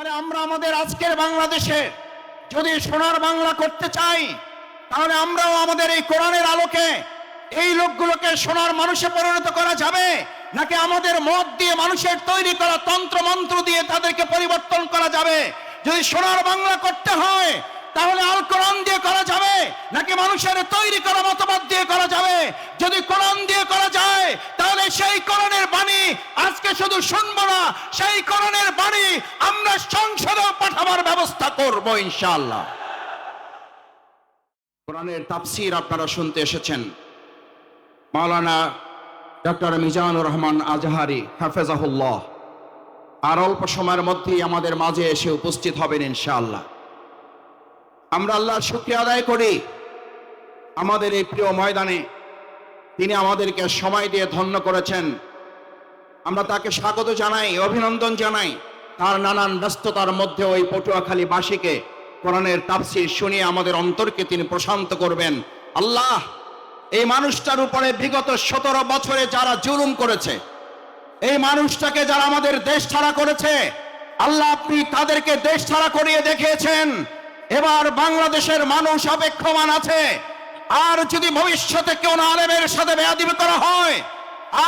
তাহলে আমরা আমাদের আজকের বাংলাদেশে যদি সোনার বাংলা করতে চাই, তাহলে আমরাও আমাদের এই কোরআনের আলোকে এই লোকগুলোকে সোনার মানুষে পরিণত করা যাবে? নাকি আমাদের মত দিয়ে মানুষের তৈরি করা তন্ত্র মন্ত্র দিয়ে তাদেরকে পরিবর্তন করা যাবে? যদি সোনার বাংলা করতে হয় তাহলে আল কোরআন দিয়ে করা যাবে? নাকি মানুষের তৈরি করা মতবাদ দিয়ে করা যাবে? যদি কোরআন দিয়ে করা যায়, তাহলে সেই কোরআনের বাণী আজকে শুধু শুনব না, সেই কোরআনের বাণী আমরা সংসদে পাঠাবার ব্যবস্থা করব ইনশাআল্লাহ। কোরআনের তাফসির আপনারা শুনতে এসেছেন। মাওলানা ডক্টর মিজানুর রহমান আজহারি, হাফেজাহুল্লাহ। আর অল্প সময়ের মধ্যেই আমাদের মাঝে এসে উপস্থিত হবেন ইনশাআল্লাহ। আমরা আল্লাহর শুক্রিয়া আদায় করি। আমাদের এই প্রিয় ময়দানে তিনি আমাদেরকে সময় দিয়ে ধন্য করেছেন। আমরা তাকে স্বাগত জানাই, অভিনন্দন জানাই। তার নানান ব্যস্ততার মধ্যে ওই পটুয়াখালী বাসীকে কোরআনের তাফসির শুনিয়ে আমাদের অন্তরকে তিনি প্রশান্ত করবেন। আল্লাহ, এই মানুষটার উপরে বিগত সতেরো বছরে যারা জুলুম করেছে, এই মানুষটাকে যারা আমাদের দেশ ছাড়া করেছে, আল্লাহ আপনি তাদেরকে দেশ ছাড়া করিয়ে দেখিয়েছেন। এবার বাংলাদেশের মানুষ অপেক্ষমান আছে। আর যদি ভবিষ্যতে কোন আলেমের সাথে বেয়াদিবি করা হয়,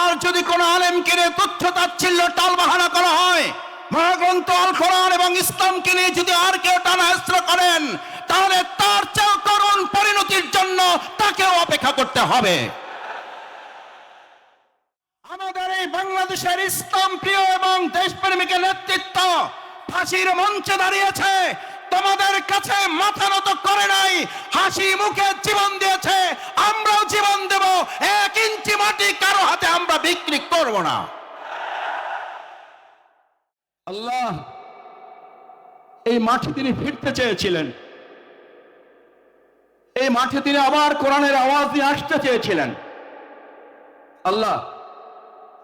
আর যদি কোন আলেমকে নিয়ে তথ্য তাচ্ছিল্য টাল বাহানা করা হয়, মহাগ্রন্থ এবং যদি আর কেউ করেন, তাহলে তার পরিণতির জন্য তাকেও অপেক্ষা করতে হবে। আমাদের এই বাংলাদেশের ইসলাম প্রিয় এবং দেশপ্রেমিকের নেতৃত্ব ফাঁসির মঞ্চে দাঁড়িয়েছে। তোমাদের কাছে মাথা নত করে নাই, হাসি মুখে জীবন দিয়েছে, আমরাও জীবন দেব, এক ইঞ্চি মাটি কারও হাতে আমরা বিক্রি করব না। আল্লাহ, এই মাঠে তিনি ফিরতে চেয়েছিলেন। এই মাঠে তিনি আবার কোরআনের আওয়াজ দিয়ে আসতে চেয়েছিলেন। আল্লাহ,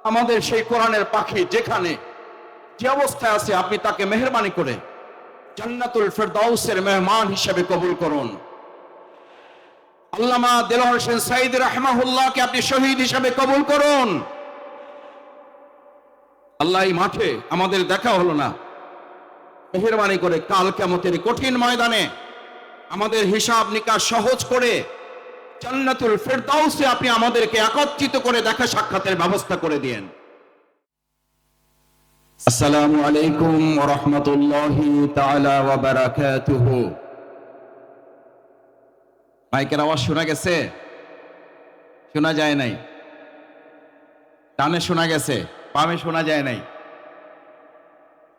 আমাদের সেই কোরআনের পাখি যেখানে যে অবস্থায় আছে, আপনি তাকে মেহরবানি করে জান্নাতুল ফেরদাউসের মেহমান হিসেবে কবুল করুন। আল্লামা দেলোয়ার হোসেন সাইদ রাহমাহুল্লাহকে আপনি শহীদ হিসেবে কবুল করুন। আল্লাহ এই মাঠে আমাদের দেখা হলো না। মেহরবানি করে কাল কেমতের কঠিন ময়দানে আমাদের হিসাব নিকাশ সহজ করে জান্নাতুল ফেরদাউসে আপনি আমাদেরকে একত্রিত করে দেখা সাক্ষাতের ব্যবস্থা করে দিয়েন। আসসালামু আলাইকুম রাহমাতুল্লাহি ওয়া মাইকের আওয়াজ শোনা গেছে? শোনা যায় নাই। ডানে শোনা গেছে বামে শোনা যায় নাই।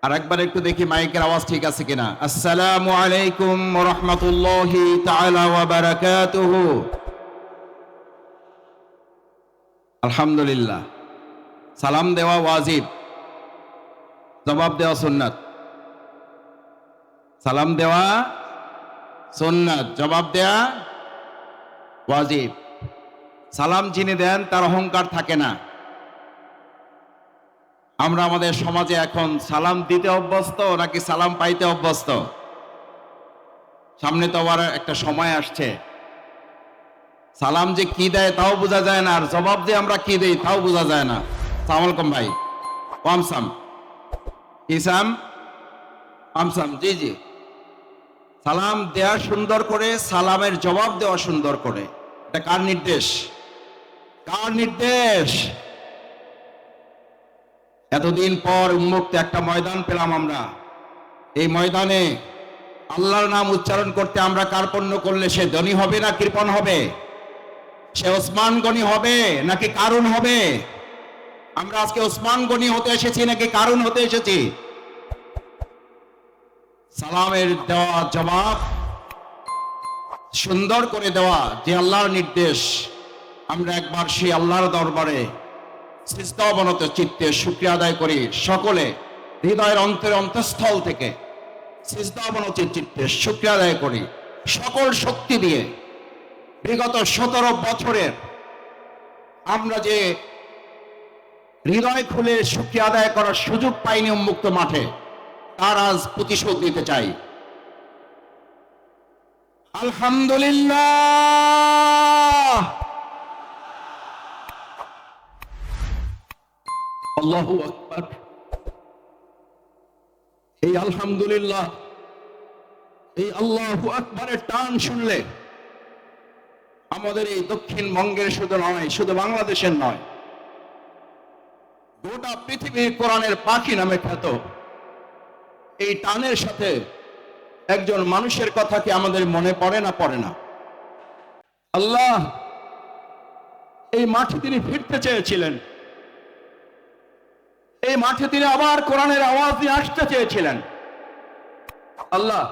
আর একবার একটু দেখি মাইকের আওয়াজ ঠিক আছে কিনা। আসসালামু আলাইকুম রাহমাতুল্লাহি বারাকাতুহু। আলহামদুলিল্লাহ। সালাম দেওয়া ওয়াজিব। জবাব দেওয়া সুন্নাত। সালাম দেওয়া সুন্নাত। জবাব দেয়া ওয়াজিব। সালাম যিনি দেন, তার অহংকার থাকে না। আমরা আমাদের সমাজে এখন সালাম দিতে অভ্যস্ত নাকি সালাম পাইতে অভ্যস্ত? সামনে তো আবার একটা সময় আসছে। সালাম যে কি দেয় তাও বোঝা যায় না, আর জবাব যে আমরা কি দেই তাও বোঝা যায় না। সালাম আলাইকুম ভাই। পামসাম ইসাম? আমসাম, জি জি। সালাম দেয়া সুন্দর করে, সালামের জবাব দেওয়া সুন্দর করে। এটা কার নির্দেশ? কার নির্দেশ? এতদিন পর উন্মুক্ত একটা ময়দান পেলাম আমরা। এই ময়দানে আল্লাহর নাম উচ্চারণ করতে আমরা কার্পণ্য করলে সে ধনী হবে না কৃপণ হবে? সে ওসমান গনি হবে নাকি কারণ হবে? আমরা আজকে ওসমান গনি হতে এসেছি, নাকি কারণ হতে এসেছি? সালামের দেওয়া জবাব, সুন্দর করে দেওয়া যে আল্লাহর নির্দেশ। আমরা একবার সেই আল্লাহর দরবারে সৃষ্টাবনত চিত্তে শুক্রিয়া আদায় করি সকলে, হৃদয়ের অন্তরে অন্তঃস্থল থেকে সৃষ্টাবনত চিত্তে শুক্রিয়া আদায় করি। সকল শক্তি দিয়ে বিগত সতেরো বছরের আমরা যে হৃদয় খুলে শুক্রিয়া আদায় করার সুযোগ পাইনি উন্মুক্ত মাঠে। তার আজ প্রতিশোধ নিতে চাই। আলহামদুলিল্লাহ। এই আলহামদুলিল্লাহ, এই আল্লাহ আকবরের টান শুনলে আমাদের এই দক্ষিণবঙ্গের শুধু নয়, শুধু বাংলাদেশের নয় গোটা পৃথিবীর কোরআনের পাখি নামে খ্যাত। এই টানের সাথে একজন মানুষের কথা কি আমাদের মনে পড়ে না পড়ে না? আল্লাহ এই মাঠে তিনি ফিরতে চেয়েছিলেন। এই মাঠে তিনি আবার কোরআনের আওয়াজ নিয়ে আসতে চেয়েছিলেন। আল্লাহ,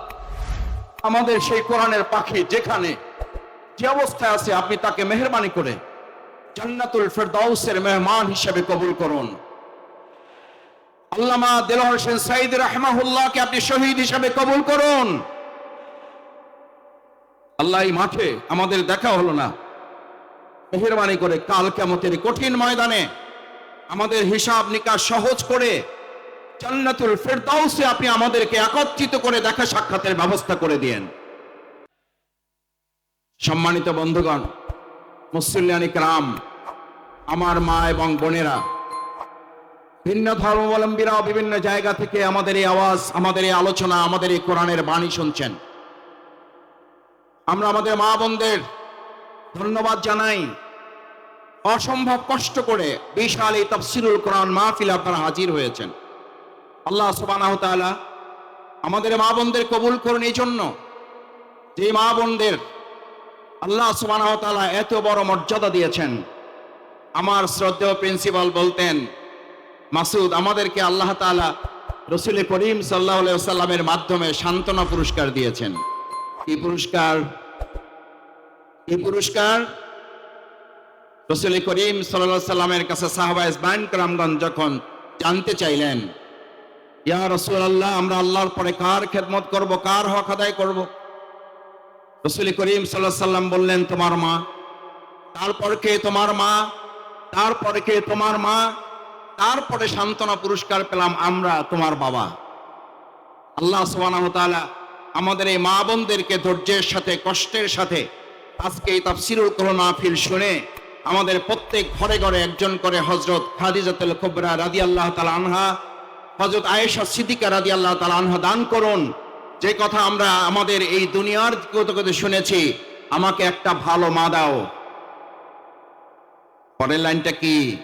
আমাদের সেই কোরআনের পাখি যেখানে যে অবস্থায় আছে, আপনি তাকে মেহরবানি করে জান্নাতুল ফেরদাউসের মেহমান হিসেবে কবুল করুন। আল্লামা দেলোয়ার হোসেন সাইদ রাহমাহুল্লাহকে আপনি শহীদ হিসেবে কবুল করুন। আল্লাহ এই মাঠে আমাদের দেখা হলো না। মেহরবানি করে কাল কেমতের কঠিন ময়দানে আমাদের হিসাব নিকাশ সহজ করে জান্নাতুল ফেরদাউসে আপনি আমাদেরকে একত্রিত করে দেখা সাক্ষাতের ব্যবস্থা করে দিয়েন। সম্মানিত বন্ধুগণ মুসল্লিয়ানিক রাম আমার মা এবং বোনেরা, ভিন্ন ধর্মাবলম্বীরাও বিভিন্ন জায়গা থেকে আমাদের এই আওয়াজ, আমাদের এই আলোচনা, আমাদের এই কোরআনের বাণী শুনছেন। আমরা আমাদের মা বোনদের ধন্যবাদ জানাই। অসম্ভব কষ্ট করে বিশাল এই তফসিরুল কোরআন মাহফিল আপনারা হাজির হয়েছেন। আল্লাহ সুবহানাহু ওয়া তাআলা আমাদের মা বোনদের কবুল করুন। এই জন্য যে মা বোনদের আল্লাহ ওয়া এত বড় মর্যাদা দিয়েছেন। আমার শ্রদ্ধেয় প্রিন্সিপাল বলতেন, মাসুদ, আমাদেরকে আল্লাহ তাআলা রসুল করিম সাল্লাহ সাল্লামের মাধ্যমে সান্ত্বনা পুরস্কার দিয়েছেন। কি পুরস্কার? কি পুরস্কার? রসুল করিম সাল্লাহ সাল্লামের কাছে সাহাবা ইসবাইন কালামগঞ্জ যখন জানতে চাইলেন, ইয়া রসুল আল্লাহ আমরা আল্লাহর পরে কার খেদমত করব, কার হক আদায় করব? রসুল করিম সাল্লাহ সাল্লাম বললেন, তোমার মা, তারপর কে তোমার মা? তারপরে কে তোমার মা? তারপরে সান্ত্বনা পুরস্কার পেলাম আমরা, তোমার বাবা। আল্লাহ ওয়া আমাদের এই মা বোনদেরকে ধৈর্যের সাথে, কষ্টের সাথে আজকে এই তাফসিরুল মাহফিল শুনে আমাদের প্রত্যেক ঘরে ঘরে একজন করে হজরত খাদিজাতুল কুবরা আল্লাহ তাআলা আনহা হজরত আয়েশা সিদ্দিকা আল্লাহ তাআলা আনহা দান করুন। যে কথা আমরা আমাদের এই দুনিয়ার কত কত শুনেছি, আমাকে একটা ভালো মা দাও। পরের লাইনটা কি?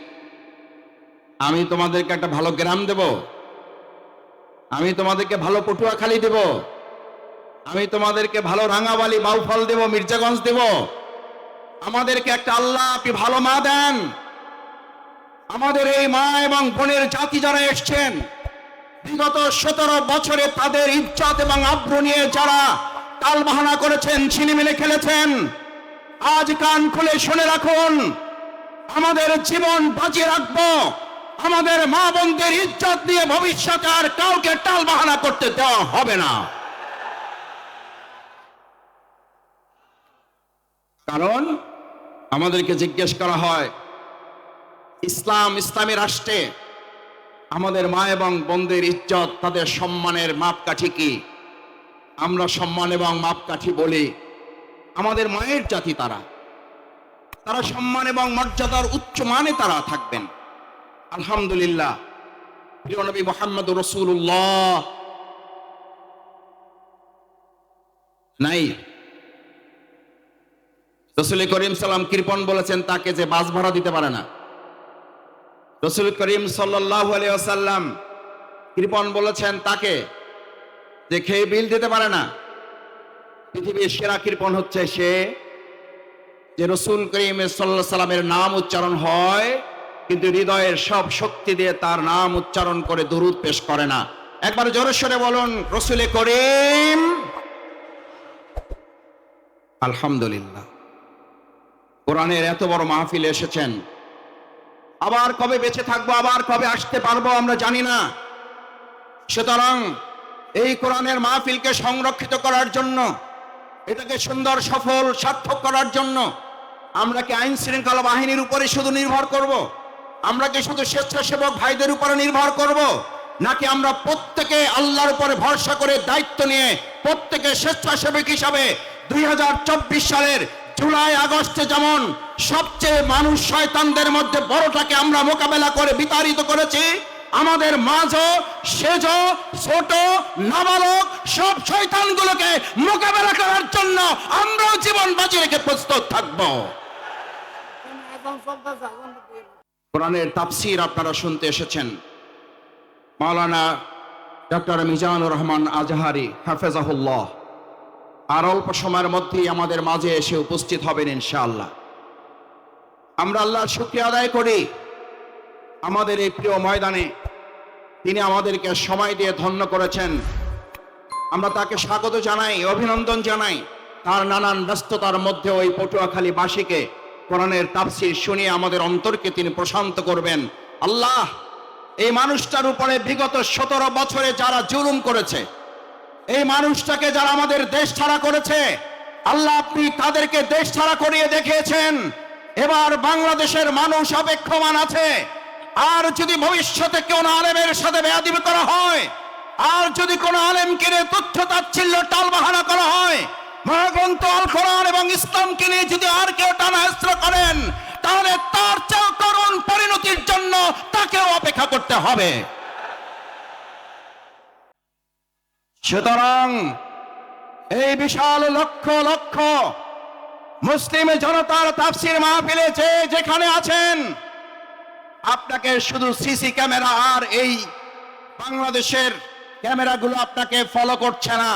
আমি তোমাদেরকে একটা ভালো গ্রাম দেব। আমি তোমাদেরকে ভালো পটুয়াখালী দেব। আমি তোমাদেরকে ভালো রাঙাবালি, বাউফল দেব, মির্জাগঞ্জ দেব। আমাদেরকে একটা আল্লাহ আপনি ভালো মা দেন। আমাদের এই মা এবং বোনের জাতি যারা এসছেন বিগত সতেরো বছরে তাদের ইজ্জত এবং আব্রু নিয়ে যারা তাল বাহানা করেছেন ছিনিমিলে খেলেছেন, আজ কান খুলে শুনে রাখুন, আমাদের জীবন বাজিয়ে রাখব, আমাদের মা বোনদের ইজ্জত দিয়ে ভবিষ্যতে আর কাউকে টাল বাহানা করতে দেওয়া হবে না। কারণ আমাদেরকে জিজ্ঞেস করা হয়, ইসলাম ইসলামী রাষ্ট্রে আমাদের মা এবং বোনদের ইজ্জত, তাদের সম্মানের মাপকাঠি কি? আমরা সম্মান এবং মাপকাঠি বলি, আমাদের মায়ের জাতি তারা। তারা সম্মান এবং মর্যাদার উচ্চ মানে তারা থাকবেন। আলহামদুলিল্লাহ। প্রিয় নবী মোহাম্মদ রসুল্লাহ নাই। রসুল করিম সাল্লাম কৃপন বলেছেন, তাকে যে বাস ভাড়া দিতে পারে না। রসুল করিম সাল্লাহ আলিয়াল্লাম কৃপন বলেছেন তাকে যে খেয়ে বিল দিতে পারে না। পৃথিবীর সেরা কৃপন হচ্ছে সে যে রসুল করিম সাল্লাহ সাল্লামের নাম উচ্চারণ হয়, কিন্তু হৃদয়ের সব শক্তি দিয়ে তার নাম উচ্চারণ করে দরুদ পেশ করে না। একবার জোরেশ্বরে বলুন, রসুলে করিম। আলহামদুলিল্লাহ। কোরআনের এত বড় মাহফিলে এসেছেন। আবার কবে বেঁচে থাকব, আবার কবে আসতে পারব আমরা জানি না সুতরাং এই কোরআনের মাহফিলকে সংরক্ষিত করার জন্য, এটাকে সুন্দর, সফল, সার্থক করার জন্য আমরা কি আইন শৃঙ্খলা বাহিনীর উপরে শুধু নির্ভর করব। আমরা কি শুধু স্বেচ্ছাসেবক ভাইদের উপরে নির্ভর করব। নাকি আমরা প্রত্যেকে আল্লাহর উপরে ভরসা করে দায়িত্ব নিয়ে প্রত্যেকে স্বেচ্ছাসেবক হিসাবে দুই হাজার চব্বিশ সালের জুলাই আগস্টে যেমন সবচেয়ে মানুষ শয়তানদের মধ্যে বড়টাকে আমরা মোকাবেলা করে বিতাড়িত করেছি। আমাদের মাঝ, সেজ, ছোট, নাবালক সব শয়তানগুলোকে মোকাবেলা করার জন্য আমরাও জীবন বাজি রেখে প্রস্তুত থাকব। কোরআনের তাফসির আপনারা শুনতে এসেছেন। মাওলানা ডক্টর মিজানুর রহমান আজহারি, হাফেজাহুল্লাহ। আর অল্প সময়ের মধ্যেই আমাদের মাঝে এসে উপস্থিত হবেন ইনশাআল্লাহ। আমরা আল্লাহর শুক্রিয়া আদায় করি। আমাদের এই প্রিয় ময়দানে তিনি আমাদেরকে সময় দিয়ে ধন্য করেছেন। আমরা তাকে স্বাগত জানাই, অভিনন্দন জানাই। তার নানান ব্যস্ততার মধ্যে ওই পটুয়াখালী বাসীকে কোরআনের তাফসির শুনিয়ে আমাদের অন্তরকে তিনি প্রশান্ত করবেন। আল্লাহ, এই মানুষটার উপরে বিগত সতেরো বছরে যারা জুলুম করেছে, এই মানুষটাকে যারা আমাদের দেশ ছাড়া করেছে, আল্লাহ আপনি তাদেরকে দেশ ছাড়া করিয়ে দেখিয়েছেন। এবার বাংলাদেশের মানুষ অপেক্ষমান আছে। আর যদি ভবিষ্যতে কোন আলেমের সাথে বেয়াদিবি করা হয়, আর যদি কোন আলেমকে নিয়ে তথ্য তাচ্ছিল্য টালবাহানা করা হয় যদি আর কেউ করেন, তাহলে তার পরিণতির জন্য অপেক্ষা করতে হবে। সুতরাং এই বিশাল লক্ষ লক্ষ মুসলিম জনতার তাফসির মাহফিলে যে যেখানে আছেন, আপনাকে শুধু সিসি ক্যামেরা আর এই বাংলাদেশের ক্যামেরাগুলো আপনাকে ফলো করছে না।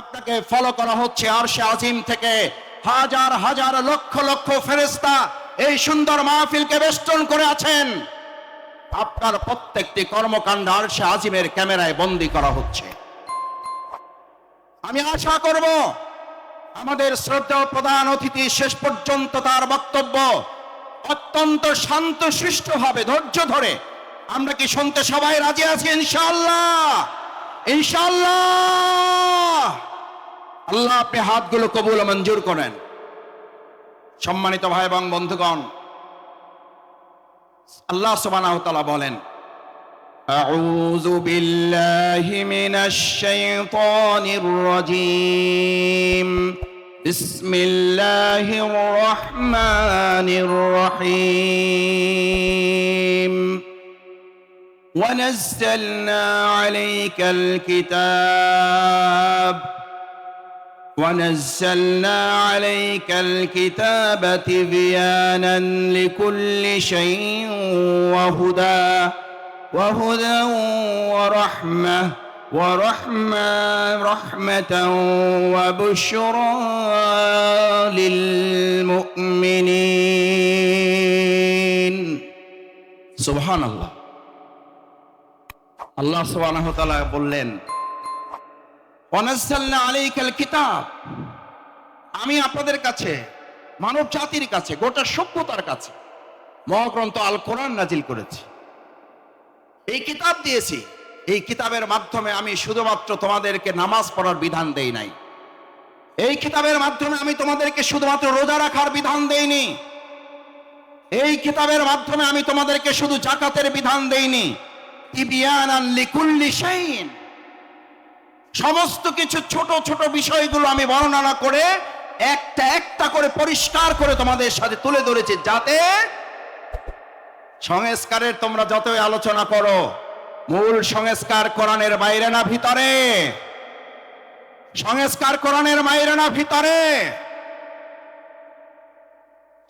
আপনাকে ফলো করা হচ্ছে আর সে আজিম থেকে হাজার হাজার, লক্ষ লক্ষ ফেরেস্তা এই সুন্দর মাহফিলকে বেষ্টন করে আছেন। আপনার প্রত্যেকটি কর্মকাণ্ড আর সে আজিমের ক্যামেরায় বন্দি করা হচ্ছে। আমি আশা করব আমাদের শ্রদ্ধা প্রধান অতিথি শেষ পর্যন্ত তার বক্তব্য অত্যন্ত শান্ত ভাবে ধৈর্য ধরে। আমরা কি শুনতে সবাই রাজি আছি? ইনশাল্লাহ ইনশাল্লাহ আল্লাহ আপনি হাতগুলো কবুল মঞ্জুর করেন। সম্মানিত ভাই এবং বন্ধুগণ, আল্লাহ তাআলা বলেন أعوذ بالله من الشيطان الرجيم. بسم الله الرحمن الرحيم. ونزلنا عليك الكتاب. ونزلنا عليك الكتاب تبيانا لكل شيء وهدى. وهدى ورحمة ورحمة رحمة وبشرى للمؤمنين سبحان الله আল্লাহ সুবহানাহু ওয়া তাআলা বললেন ওয়ানাজ্জালনা আলাইকাল কিতাব আমি আপনাদের কাছে মানব জাতির কাছে গোটা সভ্যতার কাছে মহাগ্রন্থ আল কোরআন নাজিল করেছি এই কিতাব দিয়েছি। এই কিতাবের মাধ্যমে আমি শুধুমাত্র তোমাদেরকে নামাজ পড়ার বিধান দেই নাই। এই কিতাবের মাধ্যমে আমি তোমাদেরকে শুধুমাত্র রোজা রাখার বিধান দেইনি। এই কিতাবের মাধ্যমে আমি তোমাদেরকে শুধু জাকাতের বিধান দেইনি। সমস্ত কিছু ছোট ছোট বিষয়গুলো আমি বর্ণনা করে একটা একটা করে পরিষ্কার করে তোমাদের সাথে তুলে ধরেছি যাতে সংস্কারের তোমরা যতই আলোচনা করো, মূল সংস্কার কোরআনের বাইরে না ভিতরে। সংস্কার কোরআনের বাইরে না ভিতরে।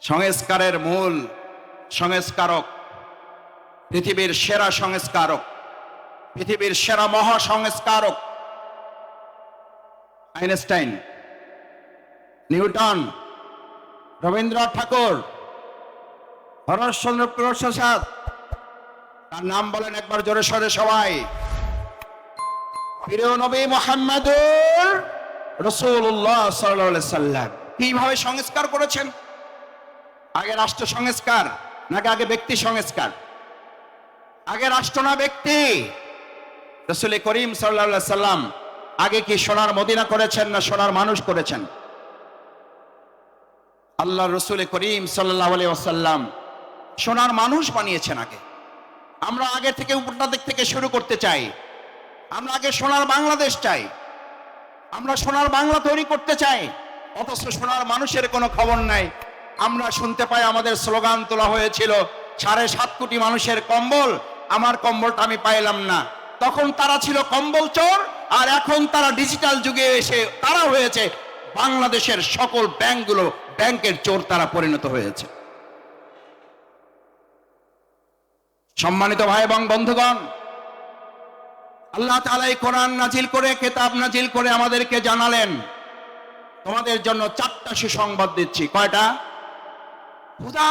সংস্কারের মূল সংস্কারক পৃথিবীর সেরা সংস্কারক, পৃথিবীর সেরা মহা সংস্কারক আইনস্টাইন, নিউটন, রবীন্দ্রনাথ ঠাকুর। হরশচন্দ্র প্রসাদ তার নাম বলেন একবার জোরে সরে সবাই। প্রিয় নবী মোহাম্মদুর রসুল্লাহ সাল্লাম। কীভাবে সংস্কার করেছেন? আগে রাষ্ট্র সংস্কার নাকি আগে ব্যক্তি সংস্কার? আগে রাষ্ট্র না ব্যক্তি? রসুল করিম সাল্লা সাল্লাম আগে কি সোনার মদিনা করেছেন না সোনার মানুষ করেছেন? আল্লাহ রসুল করিম সাল্লাহ আসাল্লাম সোনার মানুষ বানিয়েছেন আগে। আমরা আগে থেকে উপরটা দিক থেকে শুরু করতে চাই। আমরা আগে সোনার বাংলাদেশ চাই। আমরা সোনার বাংলা তৈরি করতে চাই। অথচ সোনার মানুষের কোনো খবর নাই। আমরা শুনতে পাই আমাদের স্লোগান তোলা হয়েছিল, সাড়ে সাত কোটি মানুষের কম্বল, আমার কম্বলটা আমি পাইলাম না। তখন তারা ছিল কম্বল চোর, আর এখন তারা ডিজিটাল যুগে এসে তারা হয়েছে বাংলাদেশের সকল ব্যাংকগুলো, ব্যাংকের চোর তারা পরিণত হয়েছে। সম্মানিত ভাই এবং বন্ধুগণ, আল্লাহ তালাই কোরআন নাজিল করে, কেতাব নাজিল করে আমাদেরকে জানালেন। তোমাদের জন্য চারটা সুসংবাদ দিচ্ছি। কয়টা? হুদা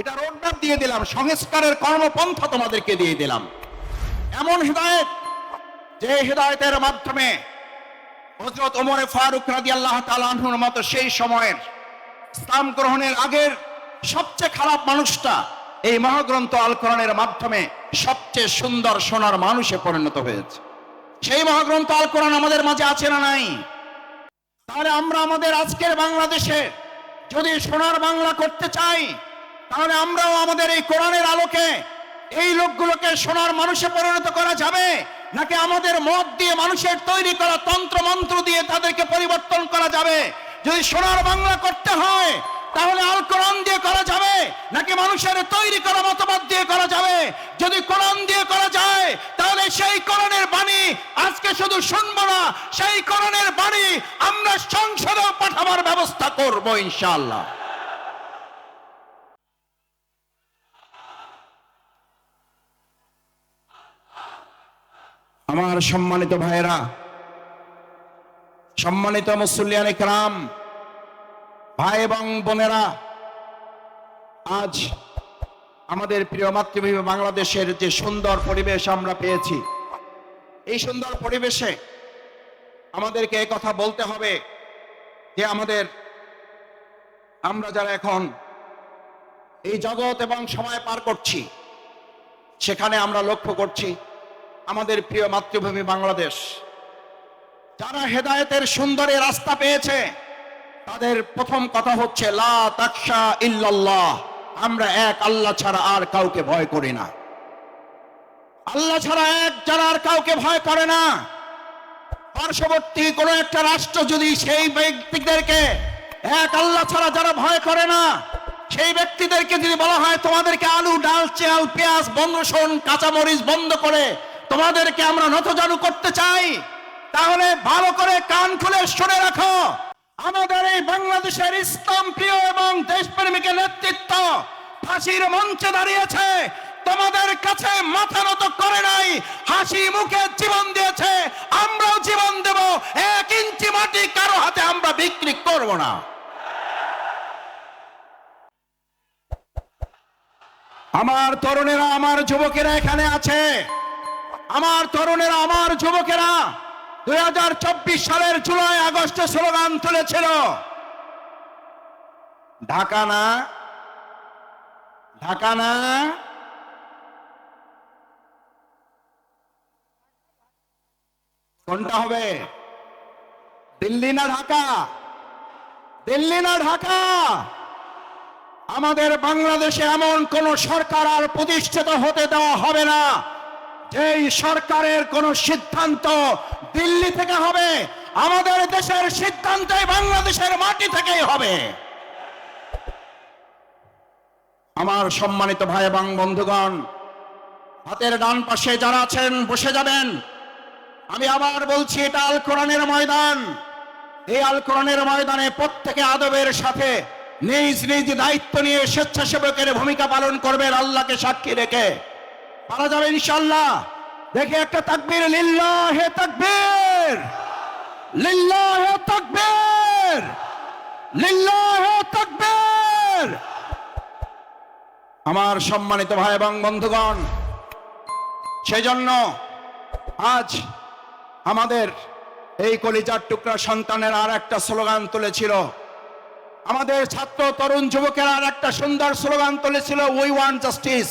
এটা রোডম্যাপ দিয়ে দিলাম, সংস্কারের কর্মপন্থা তোমাদেরকে দিয়ে দিলাম। এমন হৃদায়ত যে হৃদায়তের মাধ্যমে হজরত ওমরে ফারুক রাজি আল্লাহ তালাহুর মতো সেই সময়ের ইসলাম গ্রহণের আগের সবচেয়ে খারাপ মানুষটা এই মহাগ্রন্থ আল কোরআনের মাধ্যমে সবচেয়ে সুন্দর সোনার মানুষে পরিণত হয়েছে। সেই মহাগ্রন্থ আল কোরআন আমাদের মাঝে আছে না নাই? তাহলে আমরা আমাদের আজকের বাংলাদেশে যদি সোনার বাংলা করতে চাই, তাহলে আমরাও আমাদের এই কোরআনের আলোকে এই লোকগুলোকে সোনার মানুষে পরিণত করা যাবে? নাকি আমাদের মত দিয়ে মানুষের তৈরি করা তন্ত্র মন্ত্র দিয়ে তাদেরকে পরিবর্তন করা যাবে? যদি সোনার বাংলা করতে হয় তাহলে আল কোরআন দিয়ে করা যাবে? নাকি মানুষের তৈরি করা মতবাদ দিয়ে করা যাবে? যদি কোরআন দিয়ে করা যায়, তাহলে সেই কোরআনের বাণী আজকে শুধু শুনব না, সেই কোরআনের বাণী আমরা সংসদে পাঠাবার ব্যবস্থা করব ইনশাআল্লাহ। আমার সম্মানিত ভাইয়েরা, সম্মানিত মুসল্লিয়ান ইকরাম ভাই এবং বোনেরা, আজ আমাদের প্রিয় মাতৃভূমি বাংলাদেশের যে সুন্দর পরিবেশ আমরা পেয়েছি, এই সুন্দর পরিবেশে আমাদেরকে কথা বলতে হবে যে আমাদের, আমরা যারা এখন এই জগৎ এবং সময় পার করছি, সেখানে আমরা লক্ষ্য করছি আমাদের প্রিয় মাতৃভূমি বাংলাদেশ। যারা হেদায়েতের সুন্দরী রাস্তা পেয়েছে তাদের প্রথম কথা হচ্ছে, লা ইল্লাল্লাহ। আমরা এক, আল্লাহ ছাড়া আর কাউকে ভয় করি না। আল্লাহ ছাড়া এক, যারা আর কাউকে ভয় করে না। পার্শ্ববর্তী কোনো একটা রাষ্ট্র যদি সেই ব্যক্তিদেরকে, এক, আল্লাহ ছাড়া যারা ভয় করে না, সেই ব্যক্তিদেরকে যদি বলা হয়, তোমাদেরকে আলু, ডাল, চাল, পেঁয়াজ বন্ধ শোন, কাঁচামরিচ বন্ধ করে তোমাদেরকে আমরা নতজানু করতে চাই, তাহলে ভালো করে কান খুলে শুনে রাখো। আমাদের এই বাংলাদেশের ইসলাম প্রিয় এবং দেশপ্রেমিকের নেতৃত্ব ফাঁসির মঞ্চে দাঁড়িয়েছে। তোমাদের কাছে মাথা নত করে নাই, হাসি মুখে জীবন দিয়েছে, আমরাও জীবন দেব, এক ইঞ্চি মাটি কারও হাতে আমরা বিক্রি করব না। আমার তরুণেরা, আমার যুবকেরা এখানে আছে। আমার তরুণেরা, আমার যুবকেরা দুই সালের জুলাই, আগস্টে স্লোগান তুলেছিল। ঢাকা না? ঢাকা না? কোনটা হবে? দিল্লি না ঢাকা? দিল্লি না ঢাকা? আমাদের বাংলাদেশে এমন কোন সরকার আর প্রতিষ্ঠিত হতে দেওয়া হবে না, যেই সরকারের কোন সিদ্ধান্ত দিল্লি থেকে হবে। আমাদের দেশের সিদ্ধান্তই বাংলাদেশের মাটি থেকেই হবে। আমার সম্মানিত ভাই এবং বন্ধুগণ, হাতের ডান পাশে যারা আছেন, বসে যাবেন। আমি আবার বলছি, এটা আল কোরআনের ময়দান। এই আল কোরআনের ময়দানে প্রত্যেকে আদবের সাথে নিজ নিজ দায়িত্ব নিয়ে স্বেচ্ছাসেবকের ভূমিকা পালন করবেন আল্লাহকে সাক্ষী রেখে। পারা যাবে ইনশাল্লাহ দেখে একটা তাকবীর, লিল্লাহ তাকবীর। লিল্লাহ তাকবীর। লিল্লাহ তাকবীর। আমার সম্মানিত ভাই এবং বন্ধুগণ, সেজন্য আজ আমাদের এই কলিজার টুকরা সন্তানের আর একটা স্লোগান তুলেছিল। আমাদের ছাত্র, তরুণ, যুবকেরা আর একটা সুন্দর স্লোগান তুলেছিল উই ওয়ান্ট জাস্টিস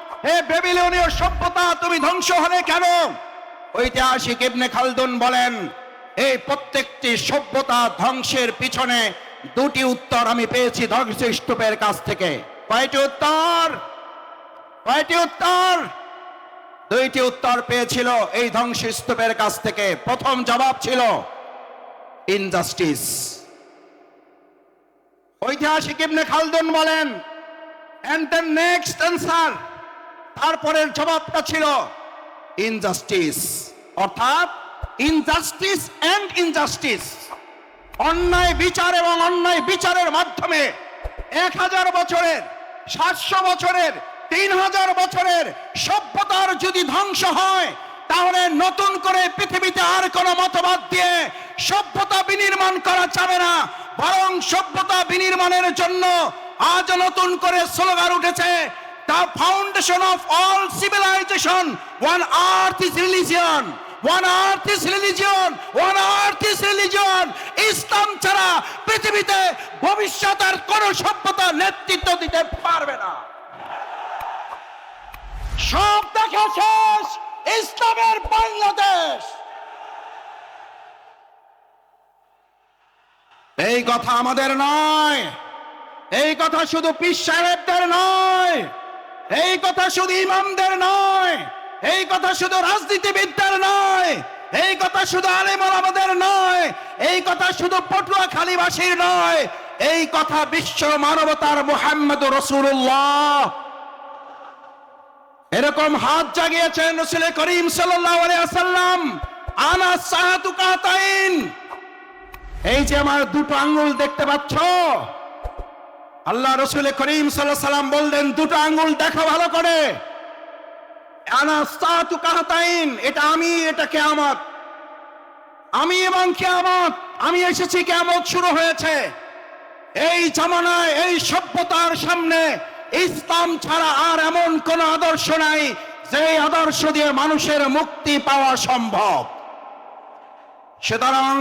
হে বেবিলনীয় সভ্যতা, তুমি ধ্বংস হলে কেন? ঐতিহাসিক ইবনে খালদুন বলেন, এই প্রত্যেকটি সভ্যতা ধ্বংসের পিছনে দুটি উত্তর আমি পেয়েছি ধ্বংস ধ্বংসস্তূপের কাছ থেকে। কয়টি উত্তর? কয়টি উত্তর? দুইটি উত্তর পেয়েছিল এই ধ্বংস ধ্বংসস্তূপের কাছ থেকে। প্রথম জবাব ছিল, ইনজাস্টিস। ঐতিহাসিক ইবনে খালদুন বলেন। এন্ড দ্য নেক্সট অ্যান্সার তারপরের জবাবটা ছিল ইনজাস্টিস অর্থাৎ ইনজাস্টিস এন্ড ইনজাস্টিস অন্যায় বিচার এবং অন্যায় বিচারের মাধ্যমে এক হাজার বছরের, সাতশো বছরের, তিন হাজার বছরের সভ্যতার যদি ধ্বংস হয়, তাহলে নতুন করে পৃথিবীতে আর কোনো মতবাদ দিয়ে সভ্যতা বিনির্মাণ করা যাবে না। বরং সভ্যতা বিনির্মাণের জন্য আজ নতুন করে স্লোগান উঠেছে the foundation of all civilization one earth is religion one earth is religion one earth is religion ইসলাম ছাড়া পৃথিবীতে ভবিষ্যতের কোন সভ্যতা নেতৃত্ব দিতে পারবে না। সব দেখা শেষ। ইসলামের বাংলাদেশ। এই কথা আমাদের নয়। এই কথা শুধু পীর সাহেবদের নয়। এই কথা শুধু ইমামদের নয়, এই কথা শুধু রাজনীতিবিদদের নয়, এই কথা শুধু আলেমর আমাদের নয়, এই কথা শুধু পটুয়াখালীবাসীর নয়, এই কথা বিশ্ব মানবতার মোহাম্মদ রসুল্লাহ এরকম হাত জাগিয়েছেন রসুল করিম সাল্লাম আনা সাহাতু কাতাইন এই যে আমার দুটো আঙ্গুল দেখতে পাচ্ছ আল্লাহ রসুল করিম সাল্লাহ সাল্লাম বললেন, দুটো আঙ্গুল দেখো ভালো করে। এটা আমি, এটা কেয়ামত। আমি এবং কেয়ামত, আমি এসেছি, কেয়ামত শুরু হয়েছে। এই জামানায়, এই সভ্যতার সামনে ইসলাম ছাড়া আর এমন কোন আদর্শ নাই যে আদর্শ দিয়ে মানুষের মুক্তি পাওয়া সম্ভব। সুতরাং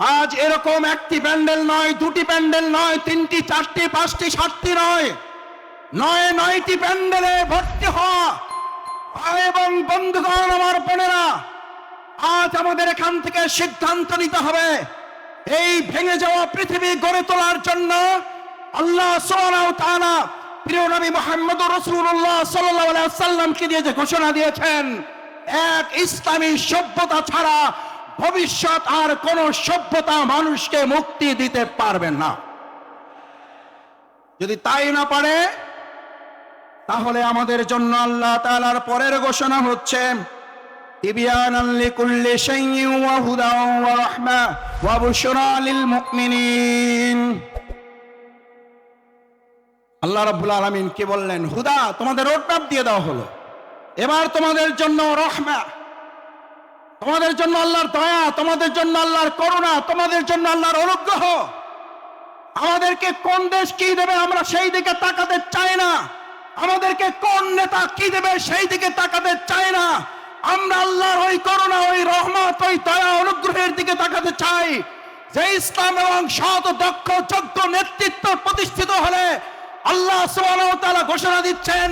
আজ এরকম একটি প্যান্ডেল নয়, দুটি প্যান্ডেল নয়, তিনটি, চারটি, পাঁচটি, সাতটি নয়। নয়, নয়টি প্যান্ডেলে ভর্তি হওয়া এবং বন্ধুগণ, আমার বোনেরা, আজ আমাদের এখান থেকে সিদ্ধান্ত নিতে হবে। এই ভেঙে যাওয়া পৃথিবী গড়ে তোলার জন্য আল্লাহ ওয়া প্রিয় নবী মুহাম্মদ রাসূলুল্লাহ সাল্লাল্লাহু আলাইহি সাল্লামকে দিয়ে যে ঘোষণা দিয়েছেন, এক ইসলামী সভ্যতা ছাড়া ভবিষ্যৎ আর কোন সভ্যতা মানুষকে মুক্তি দিতে পারবে না। যদি তাই না পারে, তাহলে আমাদের জন্য আল্লাহ তালার পরের ঘোষণা হচ্ছে আল্লাহ রব্বুল আলমিন কি বললেন? হুদা, তোমাদের রোডম্যাপ দিয়ে দেওয়া হলো। এবার তোমাদের জন্য রহমা তোমাদের জন্য আল্লাহর দয়া, তোমাদের জন্য আল্লাহর করুণা, তোমাদের জন্য আল্লাহর অনুগ্রহ। আমাদেরকে কোন দেশ কি দেবে আমরা সেই দিকে তাকাতে চাই না। আমাদেরকে কোন নেতা কি দেবে সেই দিকে তাকাতে চাই না। আমরা আল্লাহর ওই করুণা, ওই রহমত, ওই দয়া, অনুগ্রহের দিকে তাকাতে চাই। যে ইসলাম এবং সৎ, দক্ষ, যোগ্য নেতৃত্ব প্রতিষ্ঠিত হলে আল্লাহ ঘোষণা দিচ্ছেন,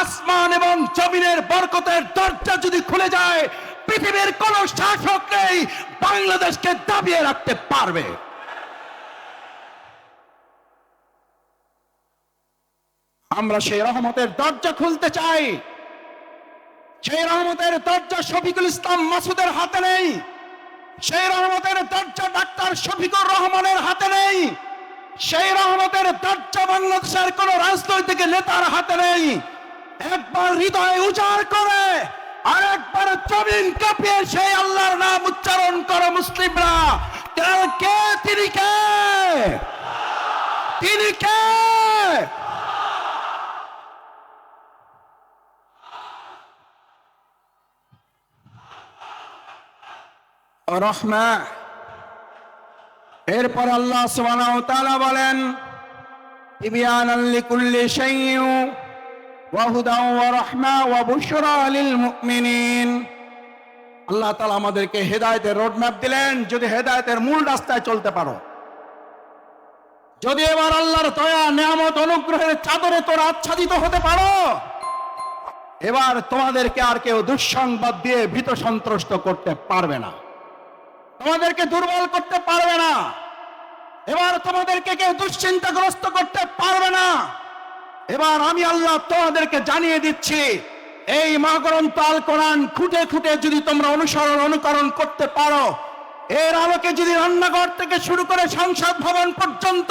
আসমান এবং জমিনের বরকতের দরজা যদি খুলে যায় পৃথিবীর কোন শাসক নেই বাংলাদেশকে দাবিয়ে রাখতে পারবে। আমরা সেই রহমতের দরজা খুলতে চাই। সেই রহমতের দরজা শফিকুল ইসলাম মাসুদের হাতে নেই। সেই রহমতের দরজা ডাক্তার শফিকুর রহমানের হাতে নেই। সেই রহমতের দরজা বাংলাদেশের কোন রাজনৈতিক নেতার হাতে নেই। একবার হৃদয় উজাড় করে আরেকবার জমিন কাঁপিয়ে সেই আল্লাহর নাম উচ্চারণ করো মুসলিমরা। কে? তিনি কে? তিনি কে? রহমা। এরপর আল্লাহ সুবহানাহু ওয়া তাআলা বলেন ইবিয়ানাল লিকুল্লি শাইইন। ওয়া হুদান ওয়া রাহমা ওয়া আল্লাহ তাআলা আমাদেরকে হেদায়েতের রোডম্যাপ দিলেন, যদি হেদায়েতের মূল রাস্তায় চলতে পারো। যদি এবার আল্লাহর দয়া, নিয়ামত, অনুগ্রহের চাদরে তোরা আচ্ছাদিত হতে পারো, এবার তোমাদেরকে আর কেউ দুঃসংবাদ দিয়ে ভীত সন্ত্রস্ত করতে পারবে না। তোমাদেরকে দুর্বল করতে পারবে না। এবার তোমাদেরকে কেউ দুশ্চিন্তাগ্রস্ত করতে পারবে না। এবার আমি আল্লাহ তোমাদেরকে জানিয়ে দিচ্ছি, এই মহাগ্রন্থ আল কোরআন খুঁটে খুঁটে যদি তোমরা অনুসরণ, অনুকরণ করতে পারো, এর আলোকে যদি রান্নাঘর থেকে শুরু করে সংসদ ভবন পর্যন্ত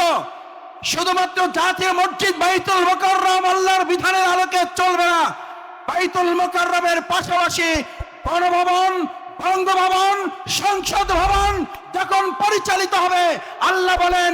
শুধুমাত্র জাতীয় মসজিদ বাইতুল মোকাররম আল্লাহর বিধানের আলোকে চলবে না, বাইতুল মোকাররমের পাশাপাশি গণভবন বঙ্গভবন, সংসদ ভবন যখন পরিচালিত হবে, আল্লাহ বলেন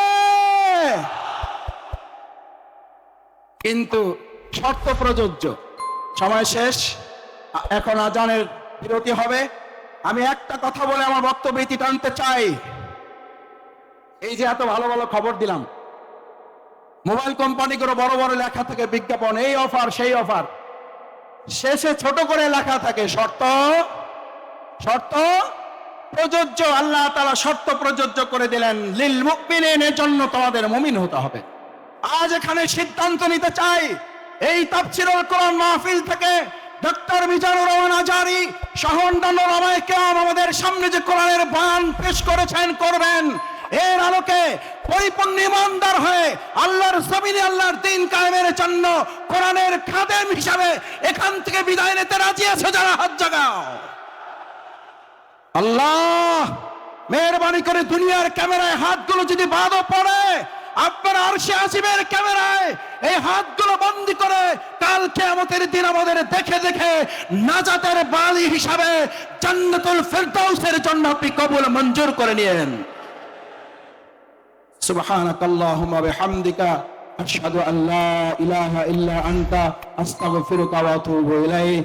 কিন্তু শর্ত প্রযোজ্য। সময় শেষ এখন আজানের বিরতি হবে। আমি একটা কথা বলে আমার বক্তব্য ইতি টানতে চাই। এই যে এত ভালো ভালো খবর দিলাম। মোবাইল কোম্পানিগুলো বড় বড় লেখা থাকে, বিজ্ঞাপন, এই অফার, সেই অফার। শেষে ছোট করে লেখা থাকে, শর্ত শর্ত প্রযোজ্য, আল্লাহ তালা শর্ত প্রযোজ্য করে দিলেন, লিল মুকমিনের জন্য তোমাদের মুমিন হতে হবে। আজ এখানে সিদ্ধান্ত নিতে চাই, এই তাফসিরুল কোরআন মাহফিল থেকে ডক্টর মিজানুর রহমান আজারি সহ রামায় কেরাম আমাদের সামনে যে কোরআনের বয়ান পেশ করেছেন, করবেন। এর আলোকে পরিপূর্ণ ইমানদার হয়ে আল্লাহর জমিনে আল্লাহর দিন কায়েমের জন্য কোরআনের খাদেম হিসাবে এখান থেকে বিদায় নিতে রাজি আছে যারা? হাত জাগাও। আল্লাহ মেহরবানি করে দুনিয়ার ক্যামেরায় হাতগুলো যদি বাদও পড়ে আপনার আরশে আসিবের ক্যামেরায় এই হাতগুলো বন্দি করে কাল কেয়ামতের দিন আমাদের দেখে দেখে নাজাতের বালি হিসাবে জান্নাতুল ফেরদাউসের জন্য আপনি কবুল মঞ্জুর করে নিয়েন سبحانك اللهم وبحمدك أشهد أن لا إله إلا أنت أستغفرك وأتوب إليك